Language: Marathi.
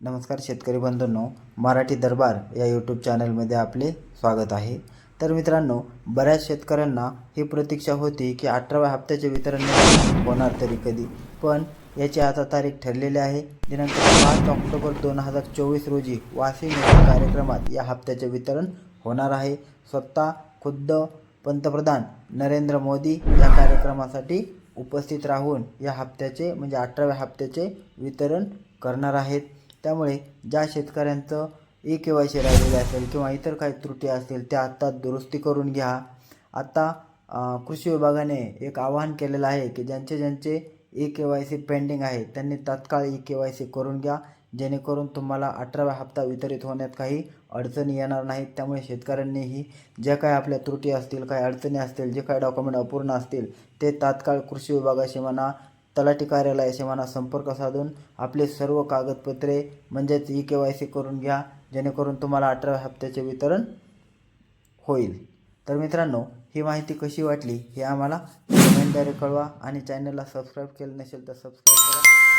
नमस्कार शेतकरी बंधूंनो मराठी दरबार या यूट्यूब चॅनलमध्ये आपले स्वागत आहे. तर मित्रांनो बऱ्याच शेतकऱ्यांना ही प्रतीक्षा होती की अठराव्या हप्त्याचे वितरण होणार तरी कधी. पण याची आता तारीख ठरलेली आहे. दिनांक पाच ऑक्टोबर दोन हजार चोवीस रोजी वाशिम या कार्यक्रमात या हप्त्याचे वितरण होणार आहे. स्वतः खुद्द पंतप्रधान नरेंद्र मोदी या कार्यक्रमासाठी उपस्थित राहून या हप्त्याचे म्हणजे अठराव्या हप्त्याचे वितरण करणार आहेत. त्यामुळे ज्या शेतकऱ्यांचं ई के वाय सी राहिलेले असेल किंवा इतर काही त्रुटी असतील त्या आत्ता दुरुस्ती करून घ्या. आत्ता कृषी विभागाने एक आवाहन केलेलं आहे की ज्यांचे ज्यांचे E K Y C pending आहे त्यांनी तात्काळ ई के वाय सी करून घ्या. जेणेकरून तुम्हाला अठराव्या हप्ता वितरित होण्यात काही अडचणी येणार नाहीत. त्यामुळे शेतकऱ्यांनीही ज्या काही आपल्या त्रुटी असतील काही अडचणी असतील जे काही डॉक्युमेंट अपूर्ण असतील ते तात्काळ कृषी विभागाशी म्हणा तलाठी कार्यालयाशी म्हणा संपर्क साधून आपले सर्व कागदपत्रे म्हणजेच ई के वाय सी करून घ्या जेणेकरून तुम्हाला अठराव्या हप्त्याचे वितरण होईल. तर मित्रांनो ही माहिती कशी वाटली हे आम्हाला कमेंटद्वारे कळवा आणि चॅनलला सबस्क्राईब केलं नसेल तर सबस्क्राईब करा.